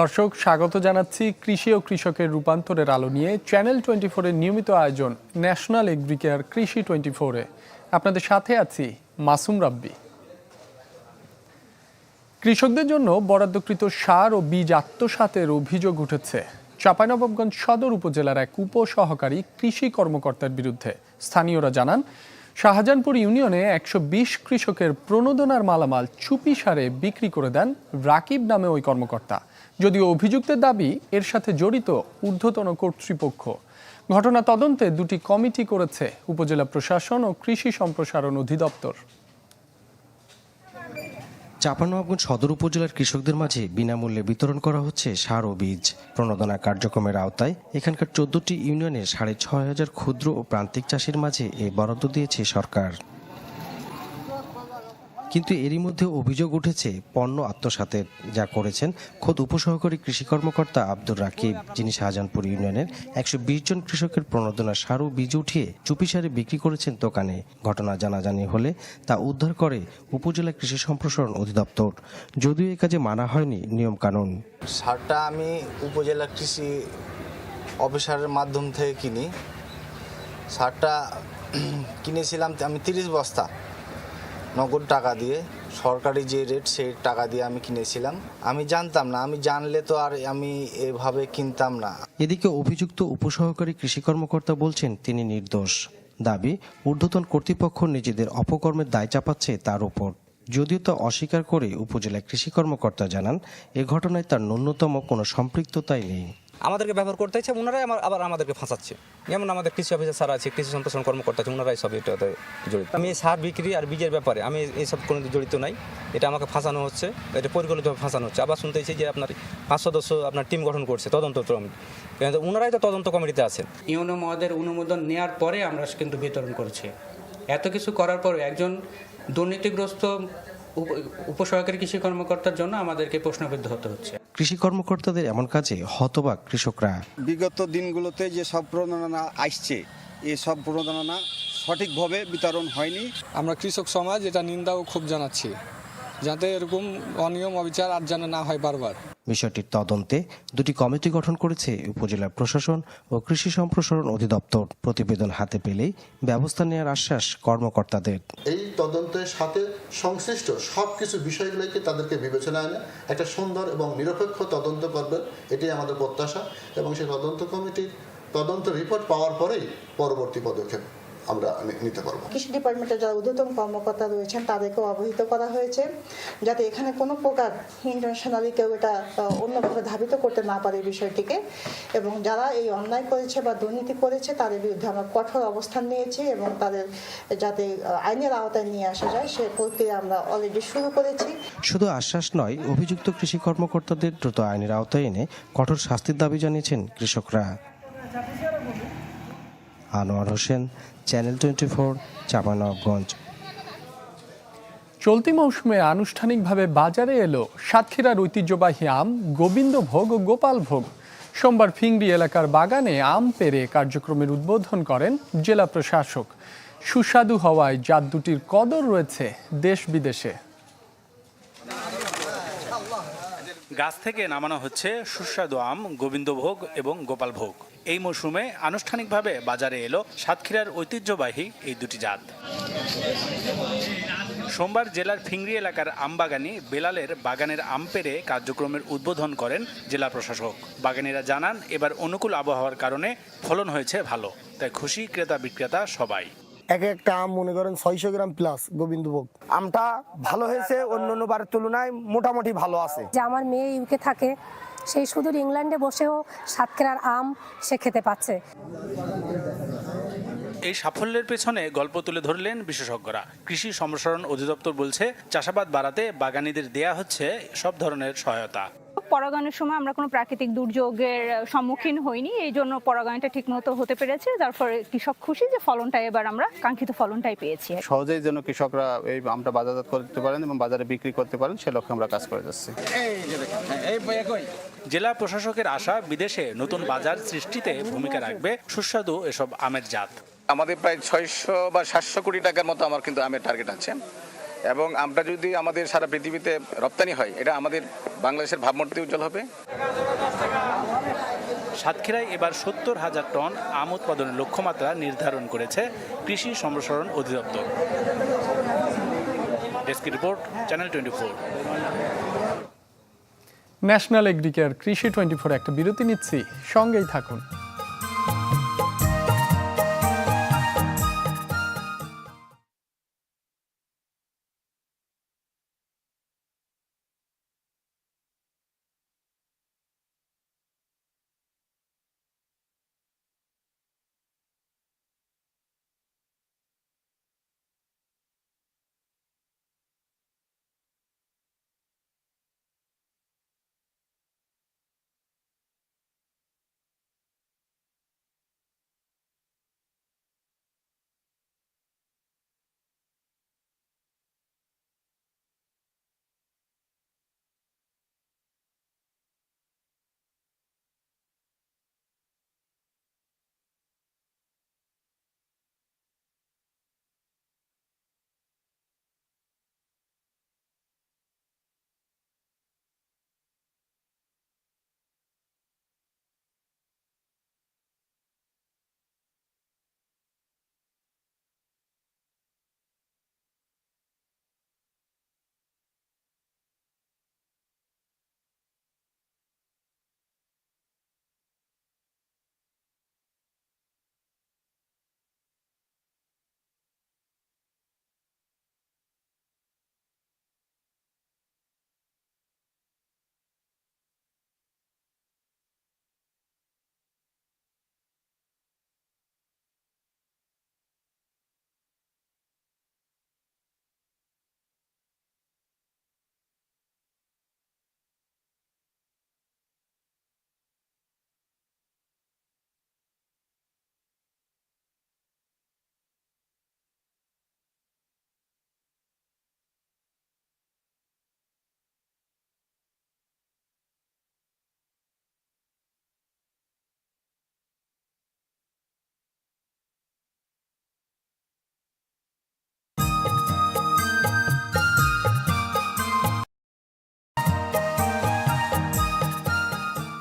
দর্শক, স্বাগত জানাচ্ছি কৃষি ও কৃষকের রূপান্তরের আলো নিয়ে চ্যানেল টোয়েন্টি ফোরের নিয়মিত আয়োজন ন্যাশনাল এগ্রিকেয়ার কৃষি টোয়েন্টি ফোরে আপনাদের সাথে আছি মাসুম রাব্বি। কৃষকদের জন্য বরাদ্দকৃত সার ও বীজ আত্মসাতের অভিযোগ উঠেছে। চাঁপাইনবাবগঞ্জ সদর উপজেলার এক উপসহকারী কৃষি কর্মকর্তার বিরুদ্ধে। স্থানীয়রা জানান শাহজাহানপুর ইউনিয়নে একশো বিশ কৃষকের প্রণোদনার মালামাল চুপি সারে বিক্রি করে দেন রাকিব নামে ওই কর্মকর্তা। যদিও অভিযুক্তের দাবি এর সাথে জড়িত ঊর্ধ্বতন কর্তৃপক্ষ। ঘটনা তদন্তে দুটি কমিটি করেছে উপজেলা প্রশাসন ও কৃষি সম্প্রসারণ অধিদপ্তর। চাঁপানবাবগঞ্জ সদর উপজেলার কৃষকদের মাঝে বিনামূল্যে বিতরণ করা হচ্ছে সার ও বীজ। প্রণোদনা কার্যক্রমের আওতায় এখানকার চোদ্দটি ইউনিয়নে সাড়ে ছয় হাজার ক্ষুদ্র ও প্রান্তিক চাষির মাঝে এই বরাদ্দ দিয়েছে সরকার। কিন্তু এরই মধ্যে অভিযোগ উঠেছে পণ্য আত্মসাতের যা করেছেন খোদ উপসহকারী কৃষি কর্মকর্তা আব্দুর রাকিব, যিনি শাহজাহানপুর ইউনিয়নের একশো বিশ জন কৃষকের প্রণোদনা সারু বীজ উঠিয়ে চুপি চুপিসারে বিক্রি করেছেন দোকানে। ঘটনা জানাজানি হলে তা উদ্ধার করে উপজেলা কৃষি সম্প্রসারণ অধিদপ্তর। যদিও এ কাজে মানা হয়নি নিয়মকানুন। সারটা আমি উপজেলা কৃষি অফিসারের মাধ্যম থেকে কিনি। সারটা কিনেছিলাম আমি তিরিশ বস্তা। নগদ টাকা দিয়ে, সরকারি যে রেট সেই টাকা দিয়ে আমি কিনেছিলাম। আমি জানতাম না, আমি জানলে তো আর আমি এভাবে কিনতাম না। এদিকে অভিযুক্ত উপসহকারী কৃষি কর্মকর্তা বলছেন, তিনি নির্দোষ। দাবি, ঊর্ধ্বতন কর্তৃপক্ষ নিজেদের অপকর্মের দায় চাপাচ্ছে তার উপর। যদিও তা অস্বীকার করে উপজেলা কৃষি কর্মকর্তা জানান, এ ঘটনায় তার ন্যূনতম কোনো সম্পৃক্ততাই নেই। আমাদেরকে ব্যবহার করতে ইচ্ছে ওনারাই আমার আবার আমাদেরকে ফাঁসাচ্ছে। যেমন আমাদের কৃষি অফিসার স্যার আছে, কৃষি সম্প্রসারণ কর্মকর্তা আছে ওনারাই সব এটাতে জড়িত। আমি সার বিক্রি আর বীজের ব্যাপারে, আমি এইসব কোনো জড়িত নাই। এটা আমাকে ফাঁসানো হচ্ছে, এটা পরিকল্পিতভাবে ফাঁসানো হচ্ছে। আবার শুনতেছি যে আপনার পাঁচ সদস্য, আপনার টিম গঠন করছে, তদন্ত কমিটি কিন্তু ওনারাই তো তদন্ত কমিটিতে আছেন। ইউনো মহাদের অনুমোদন নেওয়ার পরে আমরা কিন্তু বিতরণ করছি। এত কিছু করার পরে একজন দুর্নীতিগ্রস্ত উপসহকারী কৃষি কর্মকর্তার জন্য আমাদেরকে প্রশ্নবিদ্ধ হতে হচ্ছে। কৃষি কর্মকর্তাদের এমন কাজে হতবাক কৃষকরা। বিগত দিনগুলোতে যে সব প্রণোদনা আসছে এই সব প্রণোদনা সঠিকভাবে বিতরণ হয়নি। আমরা কৃষক সমাজ এটা নিন্দাও খুব জানাচ্ছি যাতে এরকম অনিয়ম অবিচার আর যেন না হয় বারবার। বিষয়টির তদন্তে দুটি কমিটি গঠন করেছে উপজেলা প্রশাসন ও কৃষি সম্প্রসারণ অধিদপ্তর। প্রতিবেদন হাতে পেলেই ব্যবস্থা নেওয়ার আশ্বাস কর্মকর্তাদের। এই তদন্তের সাথে সংশ্লিষ্ট সব কিছু বিষয়গুলোকে তাদেরকে বিবেচনায় এনে একটা সুন্দর এবং নিরপেক্ষ তদন্ত করবেন এটাই আমাদের প্রত্যাশা এবং সেই তদন্ত কমিটির তদন্ত রিপোর্ট পাওয়ার পরেই পরবর্তী পদক্ষেপ। আমরা নিতে পারব। কৃষি ডিপার্টমেন্টের যারা ঊর্ধ্বতন কর্মকর্তা রয়েছেন তাদেরকেও অবহিত করা হয়েছে যাতে এখানে কোনো প্রকার ইন্টারন্যাশনালি কেউ এটা অন্যভাবে ধাবিত করতে না পারে বিষয়টিকে। এবং যারা এই অন্যায় করেছে বা দুর্নীতি করেছে তাদের বিরুদ্ধে আমরা কঠোর অবস্থান নিয়েছি এবং তাদের যাতে আইনের আওতায় নিয়ে আসা যায় সে প্রক্রিয়া আমরা অলরেডি শুরু করেছি। শুধু আশ্বাস নয় অভিযুক্ত কৃষি কর্মকর্তাদের দ্রুত আইনের আওতায় এনে কঠোর শাস্তির দাবি জানিয়েছেন কৃষকরা। Anwar Hossain channel twenty four Chapanganj চলতি মৌসুমে আনুষ্ঠানিকভাবে বাজারে এলো সাতক্ষীরার ঐতিহ্যবাহী আম গোবিন্দভোগ ও গোপাল ভোগ সোমবার ফিংড়ি এলাকার বাগানে আম পেরে কার্যক্রমের উদ্বোধন করেন জেলা প্রশাসক। সুস্বাদু হওয়ায় জাত দুটির কদর রয়েছে দেশ বিদেশে। গাছ থেকে নামানো হচ্ছে সুস্বাদু আম, গোবিন্দভোগ এবং গোপালভোগ। এই মৌসুমে আনুষ্ঠানিকভাবে বাজারে এলো সাতক্ষীরার ঐতিহ্যবাহী এই দুটি জাত। সোমবার জেলার ফিংড়ি এলাকার আমবাগানি বেলালের বাগানের আম পেরে কার্যক্রমের উদ্বোধন করেন জেলা প্রশাসক। বাগানিরা জানান, এবার অনুকূল আবহাওয়ার কারণে ফলন হয়েছে ভালো, তাই খুশি ক্রেতা বিক্রেতা সবাই। এক একটা আম মনে করেন ছয়শো গ্রাম প্লাস গোবিন্দভোগ। আমটা ভালো হয়েছে অন্য অন্য বারের তুলনায় মোটামুটি ভালো আছে। যে আমার মেয়ে ইউকে থাকে সেই সুদূর ইংল্যান্ডে বসেও সাতক্ষীরার আম সে খেতে পাচ্ছে। এই সাফল্যের পেছনে গল্প তুলে ধরলেন বিশেষজ্ঞরা। কৃষি সম্প্রসারণ অধিদপ্তর বলছে চাষাবাদ বাড়াতে বাগানীদের দেয়া হচ্ছে সব ধরনের সহায়তা। পরাগায়নের সময় আমরা কোনো প্রাকৃতিক দুর্যোগের সম্মুখীন হইনি। এই জন্য পরাগায়নটা ঠিকমতো হতে পেরেছে। যার ফলে কৃষক খুশি যে ফলনটা এবার আমরা কাঙ্ক্ষিত ফলনটাই পেয়েছি। সহজেই যেন কৃষকরা এই আমটা বাজারজাত করতে পারেন এবং বাজারে বিক্রি করতে পারেন সে লক্ষ্যে আমরা কাজ করে যাচ্ছি। জেলা প্রশাসকের আশা বিদেশে নতুন বাজার সৃষ্টিতে ভূমিকা রাখবে সুস্বাদু এসব আমের জাত। আমাদের প্রায় ছয়শো বা সাতশো কোটি টাকার মতো আমার কিন্তু আমের টার্গেট আছে। এবং আমরা যদি আমাদের সারা পৃথিবীতে রপ্তানি হয় এটা আমাদের বাংলাদেশের ভাবমূর্তি উজ্জ্বল হবে। সাতক্ষীরায় এবার সত্তর হাজার টন আম উৎপাদনের লক্ষ্যমাত্রা নির্ধারণ করেছে কৃষি সম্প্রসারণ অধিদপ্তর। Desk report channel twenty four. National Agricare কৃষি টোয়েন্টি ফোর একটা বিরতি নিচ্ছি সঙ্গেই থাকুন।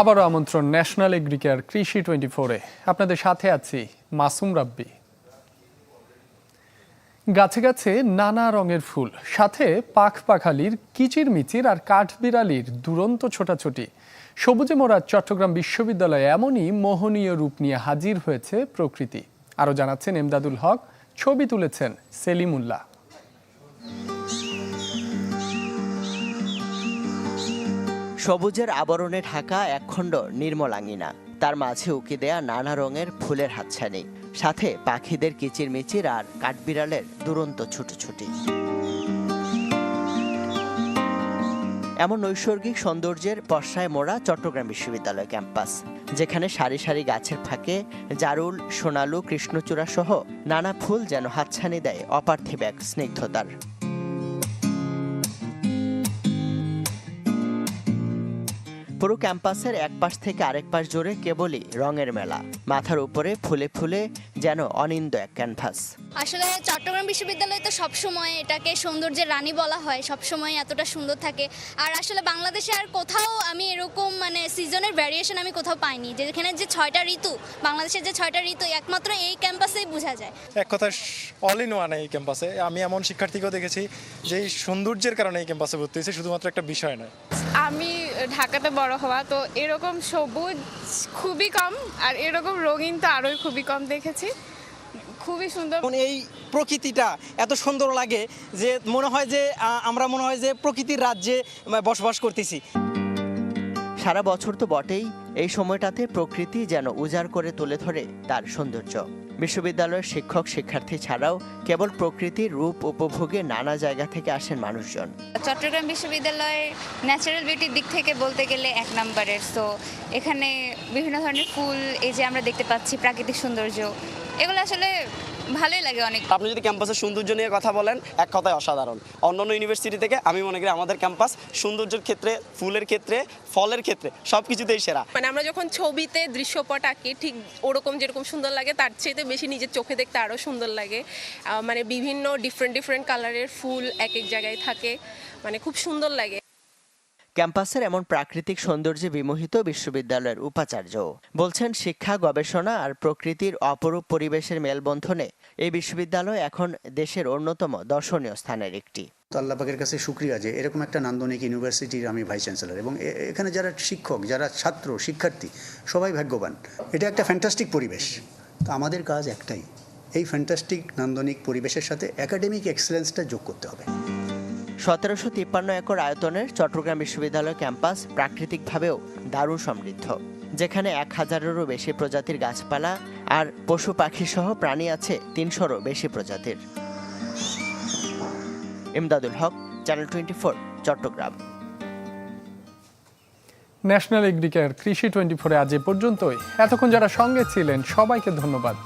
আবারও আমন্ত্রণ ন্যাশনাল এগ্রিকেয়ার কৃষি টোয়েন্টি ফোরে আপনাদের সাথে আছি মাসুম রাব্বি। গাছে গাছে নানা রঙের ফুল, সাথে পাখ পাখালির কিচির মিচির আর কাঠবিড়ালির দুরন্ত ছোটাছুটি। সবুজে মোড়া চট্টগ্রাম বিশ্ববিদ্যালয়ে এমনই মোহনীয় রূপ নিয়ে হাজির হয়েছে প্রকৃতি। আরও জানাচ্ছেন এমদাদুল হক, ছবি তুলেছেন সেলিমুল্লাহ। সবুজের আবরণে ঢাকা একখণ্ড নির্মল আঙিনা তার মাঝে উকি দেয়া নানা রঙের ফুলের হাতছানি, সাথে পাখিদের কিচিরমিচির আর কাঠবিড়ালের দুরন্ত ছুটোছুটি। এমন নৈসর্গিক সৌন্দর্যের বর্ষায় মোড়া চট্টগ্রাম বিশ্ববিদ্যালয় ক্যাম্পাস, যেখানে সারি সারি গাছের ফাঁকে জারুল, সোনালু, কৃষ্ণচূড়া সহ নানা ফুল যেন হাতছানি দেয় অপার্থিব এক স্নিগ্ধতার। পুরো ক্যাম্পাসের এক পাশ থেকে আরেক পাশ জুড়ে কেবলই রঙের মেলা। মাথার উপরে ফুলে ফুলে যেন অনিন্দ এক ক্যানভাস। আসলে চট্টগ্রাম বিশ্ববিদ্যালয় তো সবসময় এটাকে সৌন্দর্যের রানী বলা হয় সবসময় এতটা সুন্দর থাকে। আর আসলে বাংলাদেশে আর কোথাও আমি এরকম মানে সিজনের ভ্যারিয়েশন আমি কোথাও পাইনি। যেখানে যে ছয়টা ঋতু বাংলাদেশের যে ছয়টা ঋতু একমাত্র এই ক্যাম্পাসেই বোঝা যায়। এক কথা অল ইন ওয়ান এই ক্যাম্পাসে। আমি এমন শিক্ষার্থীকেও দেখেছি যে এই সৌন্দর্যের কারণে এই ক্যাম্পাসে ভর্তি হয়েছে শুধুমাত্র একটা বিষয় নয়। আমি ঢাকাতে বড় হওয়া তো এরকম সবুজ খুবই কম আর এরকম রঙিন তো আরোই খুবই কম দেখেছি। খুবই সুন্দর। এই প্রকৃতিটা এত সুন্দর লাগে যে মনে হয় যে আমরা মনে হয় যে প্রকৃতির রাজ্যে বসবাস করতেছি। সারা বছর তো বটেই এই সময়টাতে প্রকৃতি যেন উজাড় করে তুলে ধরে তার সৌন্দর্য। বিশ্ববিদ্যালয়ের শিক্ষক, শিক্ষার্থী ছাড়াও কেবল প্রকৃতির রূপ উপভোগে নানা জায়গা থেকে আসেন মানুষজন। চট্টগ্রাম বিশ্ববিদ্যালয়ের ন্যাচারাল বিউটির দিক থেকে বলতে গেলে এক নম্বরের। তো এখানে বিভিন্ন ধরনের ফুল, এই যে আমরা দেখতে পাচ্ছি, প্রাকৃতিক সৌন্দর্য, এগুলো আসলে ভালোই লাগে অনেক। আপনি যদি ক্যাম্পাসের সৌন্দর্য নিয়ে কথা বলেন এক কথায় অসাধারণ। অন্যান্য ইউনিভার্সিটি থেকে আমি মনে করি আমাদের ক্যাম্পাস সৌন্দর্যের ক্ষেত্রে ফুলের ক্ষেত্রে ফলের ক্ষেত্রে সব কিছুতেই সেরা। মানে আমরা যখন ছবিতে দৃশ্যপট আঁকি ঠিক ওরকম যেরকম সুন্দর লাগে তার চেয়ে বেশি নিজের চোখে দেখতে আরও সুন্দর লাগে। মানে বিভিন্ন ডিফারেন্ট ডিফারেন্ট কালারের ফুল এক এক জায়গায় থাকে মানে খুব সুন্দর লাগে। ক্যাম্পাসের এমন প্রাকৃতিক সৌন্দর্যে বিমোহিত বিশ্ববিদ্যালয়ের উপাচার্য। বলছেন, শিক্ষা, গবেষণা আর প্রকৃতির অপরূপ পরিবেশের মেলবন্ধনে এই বিশ্ববিদ্যালয় এখন দেশের অন্যতম দর্শনীয় স্থানের একটি। তো আল্লাপাকের কাছে শুক্রিয়া যে এরকম একটা নান্দনিক ইউনিভার্সিটির আমি ভাইস চ্যান্সেলর এবং এখানে যারা শিক্ষক, যারা ছাত্র, শিক্ষার্থী, সবাই ভাগ্যবান। এটা একটা ফ্যান্টাস্টিক পরিবেশ। তো আমাদের কাজ একটাই, এই ফ্যান্টাস্টিক নান্দনিক পরিবেশের সাথে একাডেমিক এক্সেলেন্সটা যোগ করতে হবে। সতেরোশো তিপ্পান্ন একর আয়তনের চট্টগ্রাম বিশ্ববিদ্যালয় ক্যাম্পাস প্রাকৃতিকভাবেও দারুণ সমৃদ্ধ, যেখানে এক হাজারেরও বেশি প্রজাতির গাছপালা আর পশু পাখি সহ প্রাণী আছে তিনশোরও বেশি প্রজাতির। Imdadul Haque channel twenty four Chittagong. National Agricare Krishi twenty ফোরে আজ এ পর্যন্তই। এতক্ষণ যারা সঙ্গে ছিলেন, সবাইকে ধন্যবাদ।